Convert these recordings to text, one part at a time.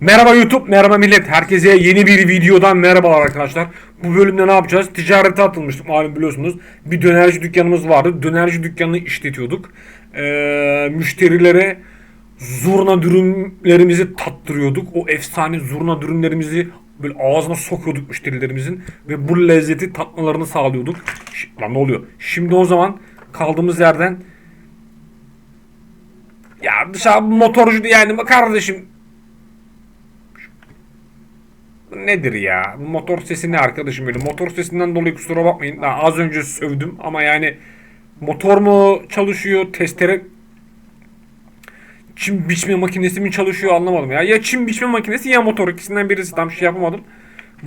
Merhaba YouTube, merhaba millet. Herkese yeni bir videodan merhabalar arkadaşlar. Bu bölümde ne yapacağız? Ticarete atılmıştık malum biliyorsunuz. Bir dönerci dükkanımız vardı. Dönerci dükkanını işletiyorduk. Ee, müşterilere zurna dürümlerimizi tattırıyorduk. O efsane zurna dürümlerimizi böyle ağzına sokuyorduk müşterilerimizin. Ve bu lezzeti tatmalarını sağlıyorduk. Ş- Lan ne oluyor? Şimdi o zaman kaldığımız yerden ya dışarı motorcu yani kardeşim nedir ya? Bu motor sesi ne arkadaşım böyle? Motor sesinden dolayı kusura bakmayın. Daha az önce sövdüm ama yani motor mu çalışıyor? Testere çim biçme makinesi mi çalışıyor anlamadım ya. Ya çim biçme makinesi ya motor ikisinden birisi tam şey yapamadım.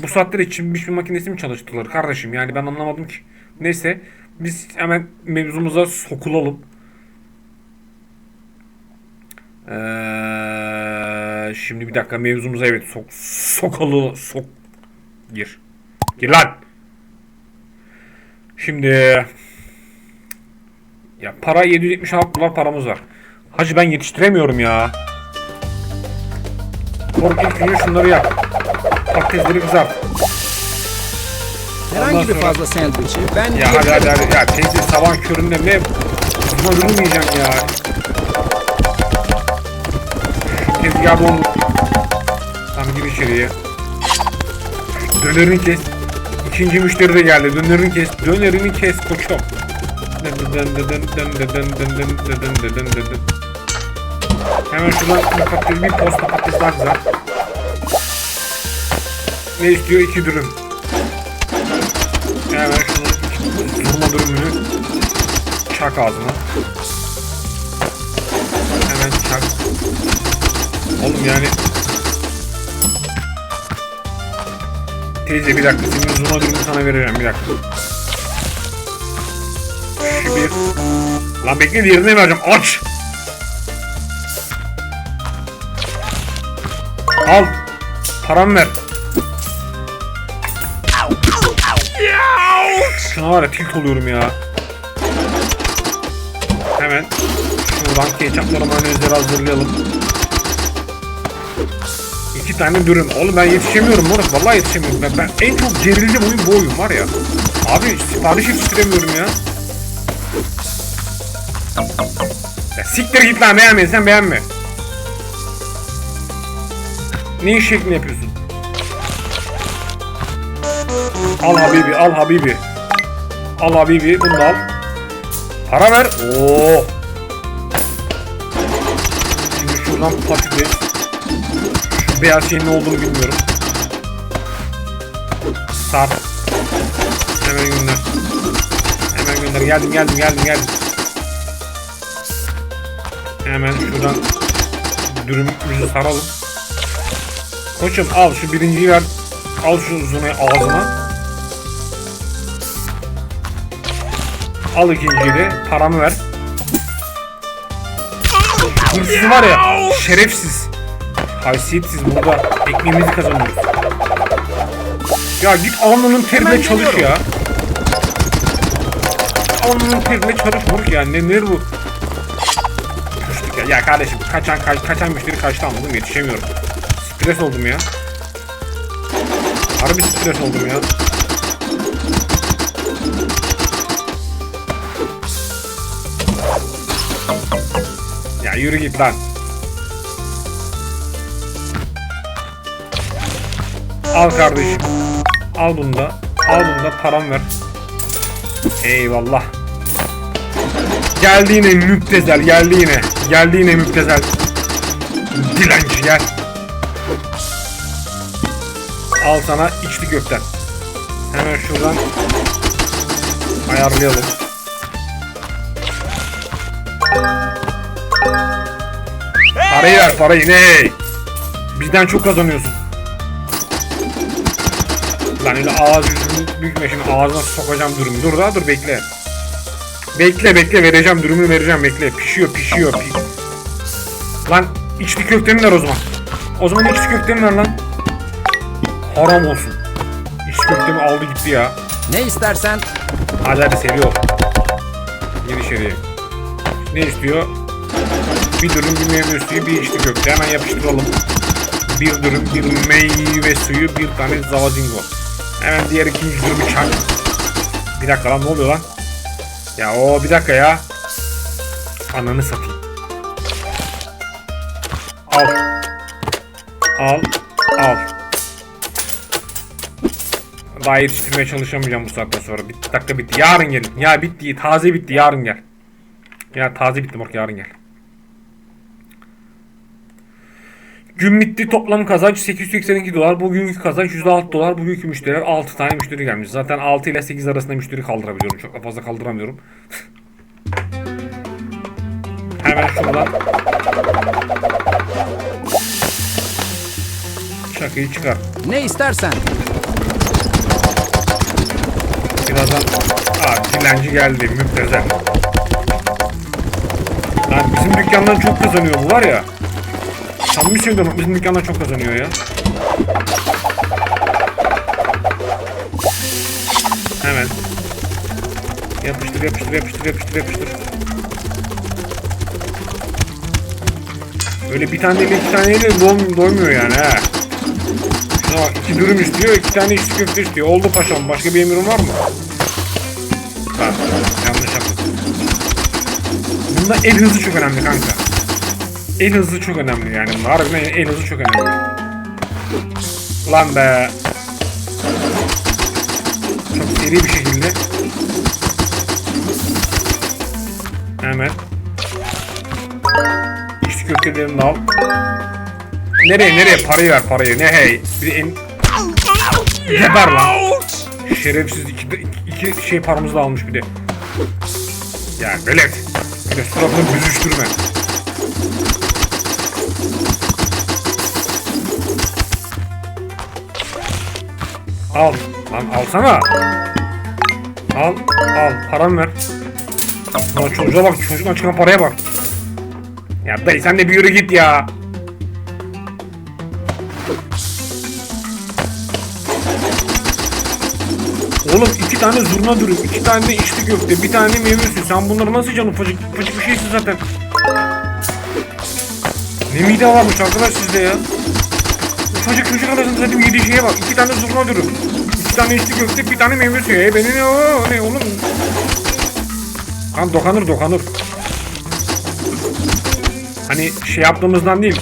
Bu saatte de çim biçme makinesi mi çalıştırılır kardeşim? Yani ben anlamadım ki. Neyse biz hemen mevzumuza sokulalım. Ee, şimdi bir dakika mevzumuza evet sok sokalı sok gir. Gir lan. Şimdi ya para 776 dolar paramız var. Hacı ben yetiştiremiyorum ya. Kork ilk günü şunları yap. Patatesleri kızart. Herhangi bir fazla sandviçi ben Ya hadi hadi hadi. Ya teyze sabah köründe ne? Buna durmayacağım ya. Tezgahı bomba. Tam gibi içeriye. Dönerini kes. İkinci müşteri de geldi. Dönerini kes. Dönerini kes koçum. Hemen şuradan bir patates, bir posta patates daha güzel. Ne istiyor? İki dürüm. Hemen şunu durma dürümünü çak ağzına. Oğlum yani Teyze bir dakika senin zurna durumunu sana vereceğim bir dakika. Şu bir. Lan bekle diğerini vereceğim aç. Al. Paramı ver. Şuna var ya tilt oluyorum ya. Hemen şuradan ketçapları mayonezleri hazırlayalım. İki tane dürüm. Oğlum ben yetişemiyorum moruk. Vallahi yetişemiyorum. Ben, ben en çok gerildiğim oyun bu oyun var ya. Abi sipariş yetiştiremiyorum ya. Ya siktir git lan beğenmediysen beğenme. Ne iş şeklini yapıyorsun? Al Habibi, al Habibi. Al Habibi, bunu al. Para ver. Oo. Şimdi şuradan patates. Şu beyaz şeyin ne olduğunu bilmiyorum. Sar. Hemen gönder. Hemen gönder. Geldim, geldim, geldim, geldim. Hemen şuradan dürümümüzü saralım. Koçum al şu birinciyi ver. Al şu uzunu ağzına. Al ikinciyi de. Paramı ver. Hırsız var ya. Şerefsiz. Haysiyetsiz burada. Ekmeğimizi kazanıyoruz. Ya git alnının terine Hemen çalış geliyorum. ya. Alnının terine çalış moruk ya. Ne nedir bu? Düştük ya. Ya kardeşim kaçan kaç, kaçan müşteri kaçtı anladım yetişemiyorum. Stres oldum ya. Harbi stres oldum ya. Ya yürü git lan. Al kardeşim. Al bunu da. Al bunu da param ver. Eyvallah. Geldi yine müptezel. Geldi yine. Geldi yine müptezel. Dilenci gel. Al sana içli köften. Hemen şuradan ayarlayalım. Parayı ver parayı ne? Bizden çok kazanıyorsun. Lan öyle ağız bükme şimdi ağzına sokacağım dürümü. Dur daha dur bekle. Bekle bekle vereceğim dürümü vereceğim bekle. Pişiyor pişiyor. Pi lan içli köfteni ver o zaman. O zaman içli köfteni ver lan. Haram olsun. İçli köftemi aldı gitti ya. ne istersen Hadi hadi seri ol. Gir içeriye. Ne istiyor? Bir dürüm bir meyve suyu bir içli köfte hemen yapıştıralım. bir dürüm, bir meyve suyu, bir tane zavazingo. Hemen diğer ikinci dürümü çak. Bir dakika lan ne oluyor lan? Ya o bir dakika ya. Ananı satayım. Al. Al. Al. Daha yetiştirmeye çalışamayacağım bu saatten sonra. Bir dakika bitti. Yarın gelin. Ya bitti. Taze bitti. Yarın gel. Ya taze bitti bak yarın gel. Gün bitti toplam kazanç 882 dolar. Bugünkü kazanç 106 dolar. Bugünkü müşteriler 6 tane müşteri gelmiş. Zaten 6 ile 8 arasında müşteri kaldırabiliyorum. Çok da fazla kaldıramıyorum. Hemen şuradan Şakayı çıkar. Ne istersen. Birazdan Aa dilenci geldi müptezel. Lan bizim dükkandan çok kazanıyor bu var ya. Samimi söylüyorum bizim dükkandan çok kazanıyor ya. Hemen. Yapıştır yapıştır yapıştır yapıştır yapıştır. Öyle bir tane ile iki taneyle doy doymuyor yani ha. Şuna bak iki dürüm istiyor, iki tane içli köfte istiyor. Oldu paşam. Başka bir emrin var mı? Ha, yanlış yaptım. Bunda el hızı çok önemli kanka. El hızı çok önemli yani. Harbiden el hızı çok önemli. Lan be. Çok seri bir şekilde. Hemen. İçli köftelerini al. Nereye nereye parayı ver parayı ne hey bir de en geber lan şerefsiz iki, iki, iki şey paramızı da almış bir de ya velet bir de suratını büzüştürme al lan alsana al al param ver Lan çocuğa bak çocuktan çıkan paraya bak ya dayı sen de bir yürü git ya Oğlum iki tane zurna dürüm, iki tane de içli köfte, bir tane meyve suyu. Sen bunları nasıl canım? Ufacık, ufacık bir şeysin zaten. Ne mide varmış arkadaş sizde ya? Ufacık çocuk arasında dedim yediği şeye bak. İki tane zurna dürüm. iki tane içli köfte, bir tane meyve suyu. E beni ne o ne oğlum? Kan dokanır dokanır. Hani şey yaptığımızdan değil.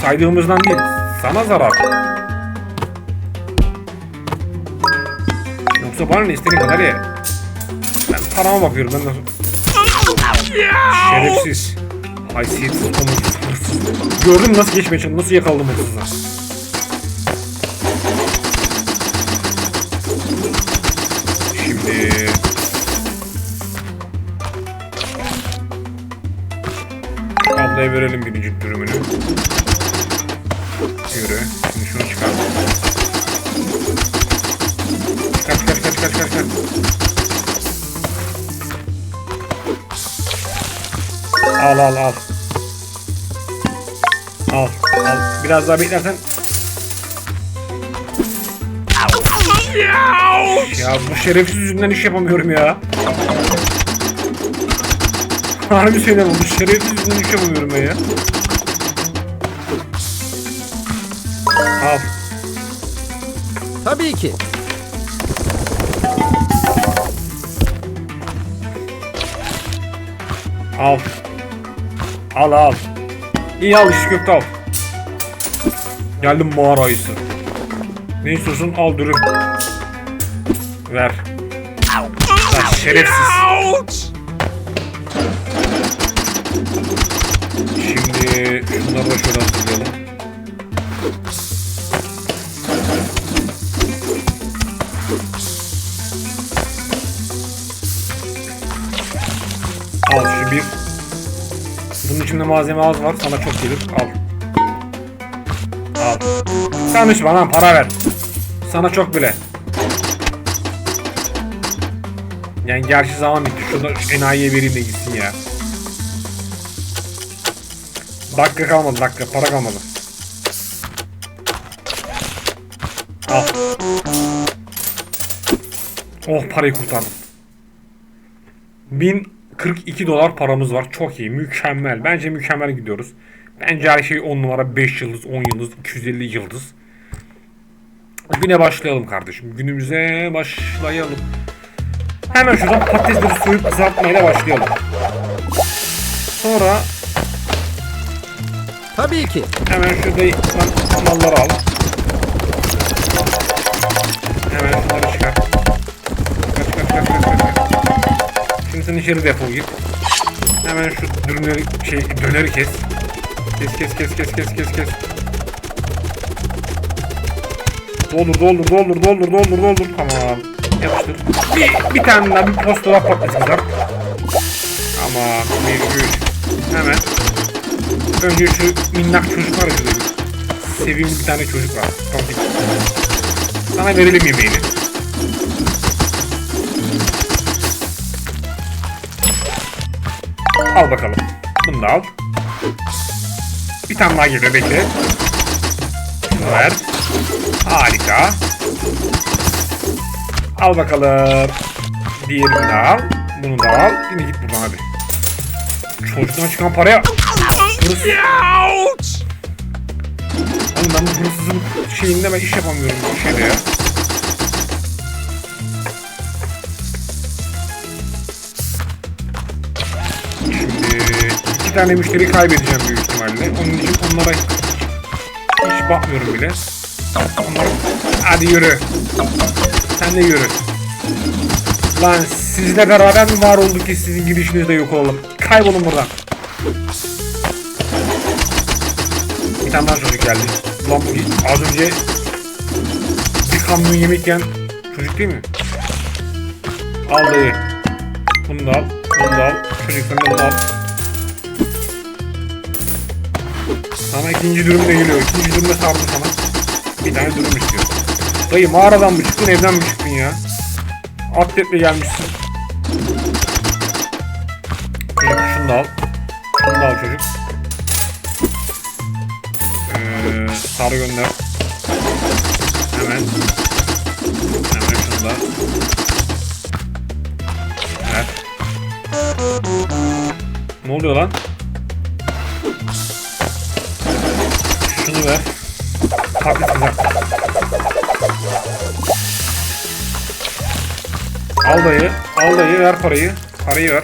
Saydığımızdan değil. Sana zarar. Yoksa bana ne istediğin kadar ye. Ben parama bakıyorum ben nasıl... Şerefsiz. Haysiyetsiz, hırsız. Gördün mü nasıl geçmeye çalıştım, nasıl yakaladım hırsızı. Şimdi... Ablaya verelim birinci dürümünü. Yürü. Şimdi şunu çıkar. Kaç kaç kaç kaç kaç kaç. Al al. Al Biraz daha beklersen. Ya bu şerefsiz yüzünden iş yapamıyorum ya. Harbi söylüyorum bu şerefsiz yüzünden iş yapamıyorum ben ya. Al. Tabii ki. Al. Al al. İyi al iş köfte al. Geldim mağara ayısı. Ne istiyorsun? Al dürüm. Ver. Lan şerefsiz. Şimdi şunları da şöyle hazırlayalım. Al şu bir. Bunun içinde malzeme az var. Sana çok gelir. Al. Hiç bana para ver. Sana çok bile. Yani gerçi zaman bitti. Şurada şu enayiye vereyim de gitsin ya. Dakika kalmadı dakika. Para kalmadı. Al. Oh parayı kurtardım. 1042 dolar paramız var. Çok iyi. Mükemmel. Bence mükemmel gidiyoruz. Bence her şey 10 numara 5 yıldız, 10 yıldız, 250 yıldız. Güne başlayalım kardeşim. Günümüze başlayalım. Hemen şuradan patatesleri soyup kızartmayla başlayalım. Sonra Tabii ki. hemen şurada malları al. Hemen şunları çıkar. Kaç kaç kaç kaç kaç. kaç. Şimdi sen içeri defol git. Hemen şu dürümleri şey döneri kes. Kes kes kes kes kes kes kes. Doldur doldur doldur doldur doldur doldur. Tamam. Yapıştır. Bir, bir tane daha bir posta daha kızart. Tamam. Bir. Hemen. Önce şu minnak çocuk var ya. Sevimli bir tane çocuk var. Tompik. Sana verelim yemeğini. Al bakalım. Bunu da al. Bir tane daha geliyor bekle. Şunu ver. Harika. Al bakalım. Diğerini de al. Bunu da al. Şimdi git buradan hadi. Çocuktan çıkan paraya Hırs... Oğlum ben bu hırsızın şeyinde ben iş yapamıyorum bu şeyde ya. Şimdi iki tane müşteri kaybedeceğim büyük ihtimalle. Onun için onlara hiç bakmıyorum bile. Hadi yürü. Sen de yürü. Lan sizle beraber mi var olduk ki sizin gidişinizde yok olalım. Kaybolun buradan. Bir tane daha çocuk geldi. Lan bu az önce bir kamyon yemek yiyen çocuk değil mi? Al dayı. Bunu da al. Bunu da al. Çocuk sen de bunu al. Sana ikinci dürüm de geliyor. İkinci dürüm de sardı sana. Bir tane dürüm istiyor. Dayı mağaradan mı çıktın evden mi çıktın ya? Atletle gelmişsin. Çocuk şunu da al. Şunu da al çocuk. Ee, sarı gönder. Hemen. Hemen şunu da. Evet. Ne oluyor lan? Şunu ver. Kızart. Al dayı. Al dayı ver parayı. Parayı ver.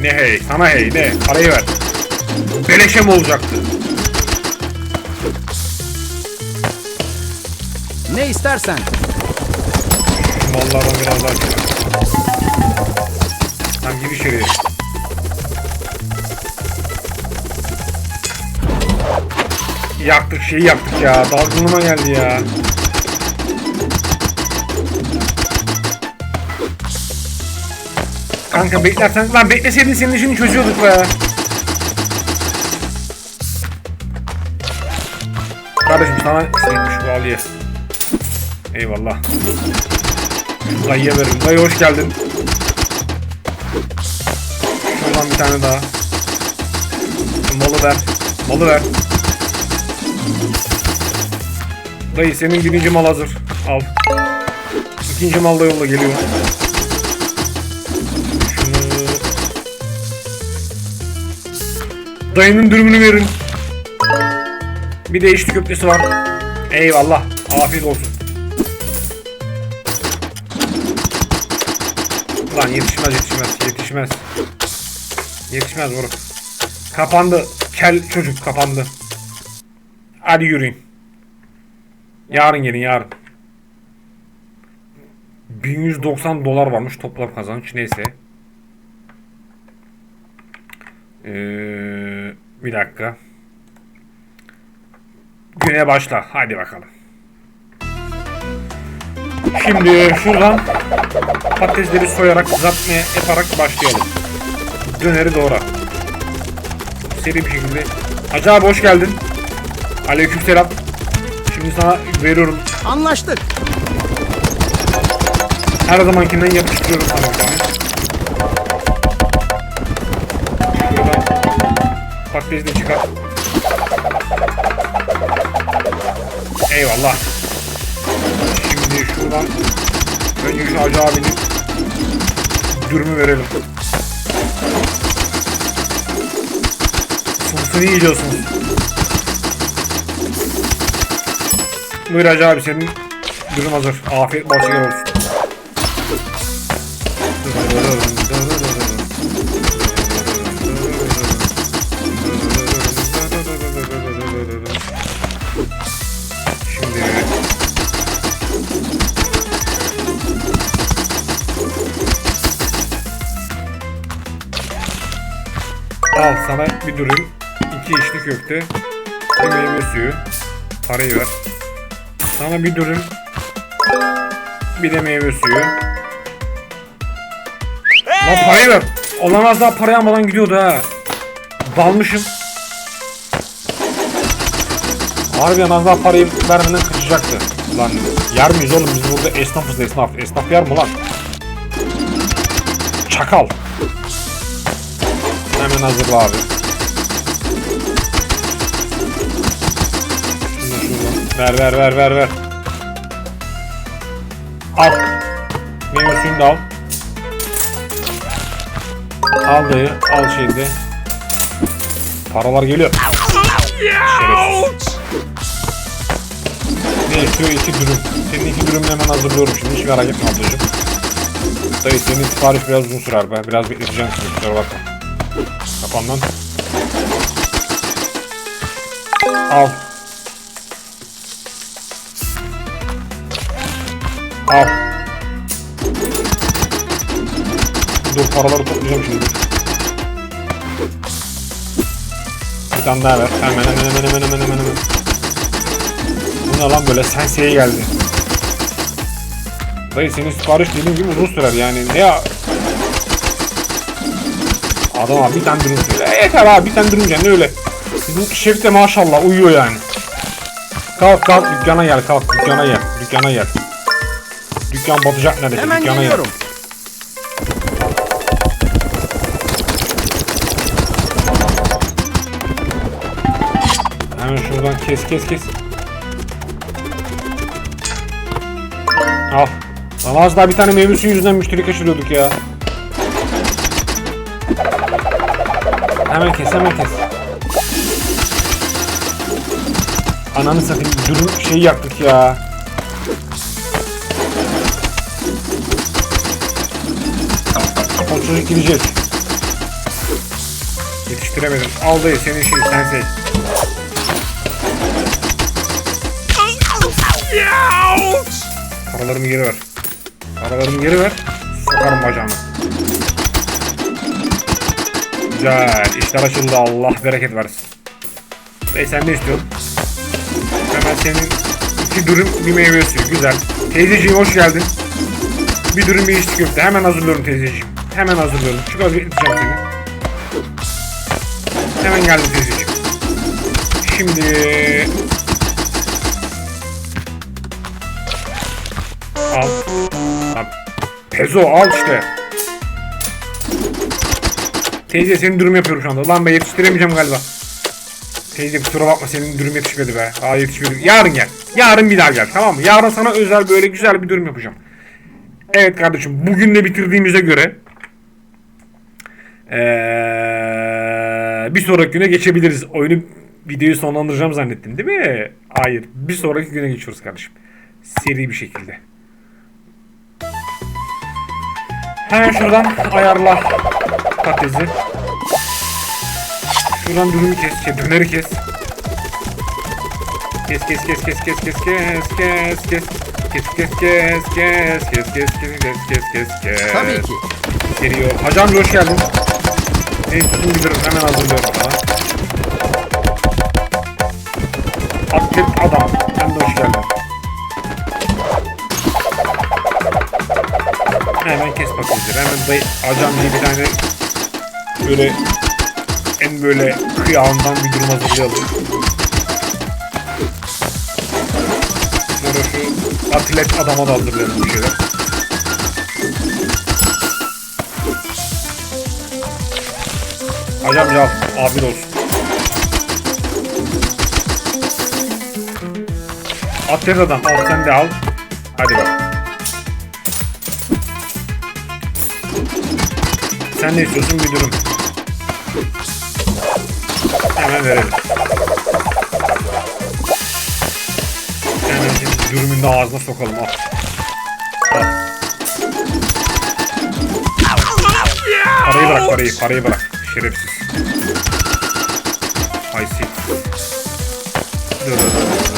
Ne hey sana hey ne parayı ver. Beleşe mi olacaktı? Ne istersen. Mallardan biraz daha çıkar. Tam gir içeriye. Yaktık şeyi yaktık ya. Dalgınlığıma geldi ya. Kanka beklersen... Lan bekleseydin senin işini çözüyorduk be. Kardeşim sana istekmiş bu al ye. Eyvallah. Dayıya verin. Dayı hoş geldin. Şuradan bir tane daha. Malı ver. Malı ver. Dayı senin birinci mal hazır. Al. İkinci mal da yolla geliyor. Dayının dürümünü verin. Bir de içli köftesi var. Eyvallah. Afiyet olsun. Lan yetişmez yetişmez yetişmez. Yetişmez moruk. Kapandı. Kel çocuk kapandı. Hadi yürüyün. Yarın gelin yarın. 1190 dolar varmış toplam kazanç neyse. Ee, bir dakika. Güne başla. Hadi bakalım. Şimdi şuradan patatesleri soyarak, kızartmaya yaparak başlayalım. Döneri doğra. Seri bir şekilde. Hacı abi hoş geldin. Aleykümselam. Şimdi sana veriyorum. Anlaştık. Her zamankinden yapıştırıyorum sana bir tane. De çıkar. Eyvallah. Şimdi şuradan önce şu Hacı abinin dürümü verelim. Sımsını yiyeceksiniz. Buyur Hacı abi senin dürüm hazır. Afiyet bol şeker olsun. Al sana bir dürüm, iki içli köfte, bir meyve suyu. Parayı ver. Sana bir dürüm, bir de meyve suyu. Lan parayı ver. Olan az daha parayı almadan gidiyordu ha. Dalmışım. Harbiden az daha parayı vermeden kaçacaktı. Lan yer miyiz oğlum biz burada esnafız esnaf. Esnaf yer mi lan? Çakal. Hemen hazırla abi. Ver ver ver ver ver. Al. Meyve suyunu da al. Al dayı. Al şeyde. Paralar geliyor. Şerefsiz. Ne istiyor? İki dürüm. Senin iki dürümünü hemen hazırlıyorum şimdi. Hiç merak etme ablacığım. Dayı senin sipariş biraz uzun sürer be. Biraz bekleteceğim seni. Kusura bakma. Kapan lan. Al. Al. Dur paraları toplayacağım şimdi. Bir tane daha ver. Hemen hemen hemen hemen hemen hemen. Bu ne lan böyle senseye geldi. Dayı senin sipariş dediğim gibi uzun sürer yani. Ne ya? Adam abi dürüm söyle. E, yeter abi dürüm yani öyle. Bizim şef de maşallah uyuyor yani. Kalk kalk dükkana gel kalk dükkana gel. Dükkana gel. Dükkan batacak neredeyse Hemen dükkana gel. geliyorum. Hemen şuradan kes kes kes. Al. Lan az daha bir tane meyve suyu yüzünden müşteri kaçırıyorduk ya. Hemen kes hemen kes. Ananı satayım dürüm şey yaktık ya. O çocuk gidecek. Yetiştiremedim. Al dayı senin şey sen seç. Paralarımı geri ver. Paralarımı geri ver. Sokarım bacağını. Güzel. İşler açıldı. Allah bereket versin. Bey sen ne istiyorsun? Hemen senin iki dürüm bir meyve suyu. Güzel. Teyzeciğim hoş geldin. Bir dürüm bir içli köfte. Hemen hazırlıyorum teyzeciğim. Hemen hazırlıyorum. Çok az bekleyeceğim seni. Hemen geldim teyzeciğim. Şimdi Al. Al. Pezo al işte. Teyze senin dürüm yapıyorum şu anda. Lan ben yetiştiremeyeceğim galiba. Teyze kusura bakma senin dürüm yetişmedi be. Aa yetişmedi. Yarın gel. Yarın bir daha gel tamam mı? Yarın sana özel böyle güzel bir dürüm yapacağım. Evet kardeşim bugün de bitirdiğimize göre ee, bir sonraki güne geçebiliriz. Oyunu videoyu sonlandıracağım zannettin değil mi? Hayır. Bir sonraki güne geçiyoruz kardeşim. Seri bir şekilde. Hemen şuradan ayarla patatesi. Şuradan dürümü kes, şey, döneri kes. Kes kes kes kes kes kes kes kes kes kes kes kes kes kes kes kes kes kes kes kes Tabii ki. Geliyor. Hacı hoş geldin. Ne istiyorsun bilirim hemen hazırlıyorum sana. Atlet adam. Sen de hoş geldin. Hemen kes patatesleri. Hemen dayı Hacı bir tane Böyle en böyle kıyağından bir durum hazırlayalım. Sonra şu atlet adama da hazırlayalım bir şeyler. Hocam cevap abi olsun. Atlet adam al sen de al. Hadi bak. Sen ne istiyorsun müdürüm? Hemen verelim. Hemen şimdi dürümün de ağzına sokalım al. Al. Parayı bırak parayı, parayı bırak. Şerefsiz. Haysi. Dur, dur, dur, dur.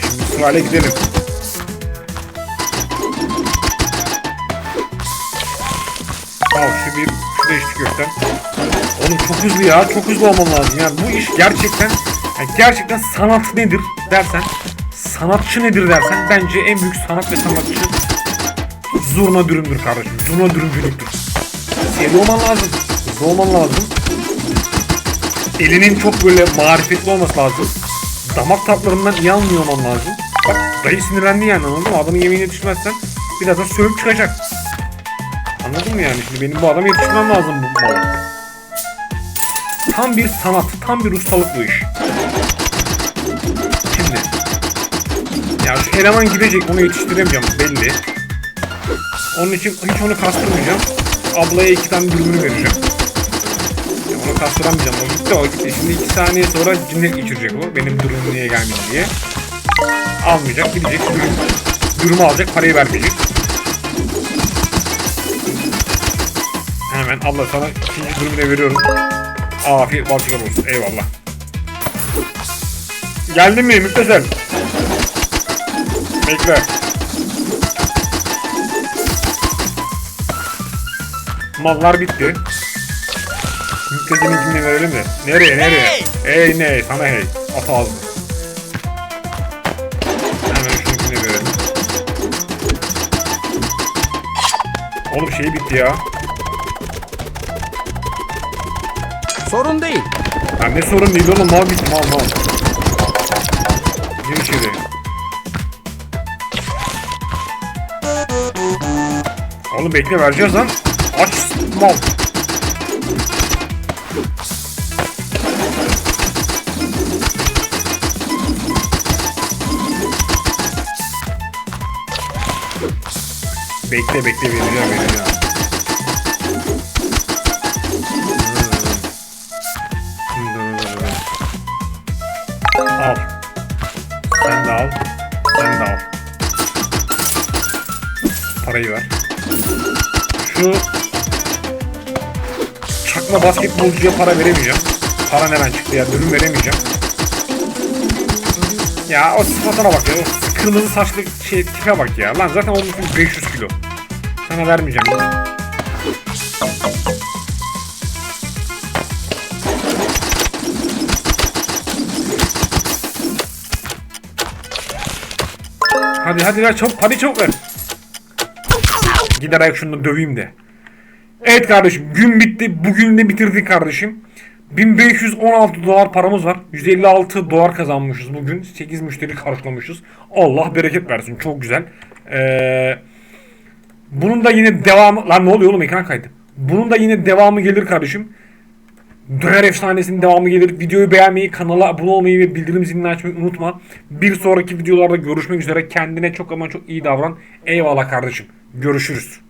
Şimdi sırayla gidelim. Bir, şu da içli köften. Oğlum çok hızlı ya, çok hızlı olmam lazım. Yani bu iş gerçekten, yani gerçekten sanat nedir dersen, sanatçı nedir dersen bence en büyük sanat ve sanatçı zurna dürümdür kardeşim. Zurna dürümcülüktür. Seri olman lazım. Hızlı olman lazım. Elinin çok böyle marifetli olması lazım. Damak tatlarından iyi anlıyor olman lazım. Bak dayı sinirlendi yani anladın mı? Adamın yemeğine yetişmezsen birazdan sövüp çıkacak. Anladın mı yani? Şimdi benim bu adama yetişmem lazım bu mala. Tam bir sanat, tam bir ustalık bu iş. Şimdi. Ya şu eleman gidecek, onu yetiştiremeyeceğim belli. Onun için hiç onu kastırmayacağım. Ablaya iki tane dürümünü vereceğim. Ya onu kastıramayacağım. O gitti o gitti. Şimdi iki saniye sonra cinnet geçirecek o. Benim dürümüm niye gelmedi diye. Almayacak gidecek. Dürüm, dürümü alacak parayı vermeyecek. Hemen abla sana ikinci de veriyorum. Afiyet balçıklar olsun. Eyvallah. Geldin mi Müptezel? Bekle. Mallar bitti. Mültecinin kimliğini verelim de. Nereye nereye? Hey ne? Sana hey. At ağzını. Oğlum şey bitti ya. Sorun değil. Ya ne sorun değil oğlum mal bitti mal mal. Gir içeri. Oğlum bekle vereceğiz lan. Aç mal. Bekle bekle vereceğim vereceğim. Parayı ver. Şu çakma basketbolcuya para veremeyeceğim. Para nereden çıktı ya? Dönüm veremeyeceğim. Ya o sıfatına bak ya. O kırmızı saçlı şey tipe bak ya. Lan zaten onun için 500 kilo. Sana vermeyeceğim. ya. Hadi hadi ver çabuk hadi çabuk ver. Gider ayak şunu döveyim de. Evet kardeşim gün bitti. Bugün de bitirdik kardeşim. 1516 dolar paramız var. 156 dolar kazanmışız bugün. 8 müşteri karşılamışız. Allah bereket versin. Çok güzel. Ee, bunun da yine devamı... Lan ne oluyor oğlum ekran kaydı. Bunun da yine devamı gelir kardeşim. Döner efsanesinin devamı gelir. Videoyu beğenmeyi, kanala abone olmayı ve bildirim zilini açmayı unutma. Bir sonraki videolarda görüşmek üzere. Kendine çok ama çok iyi davran. Eyvallah kardeşim. Görüşürüz.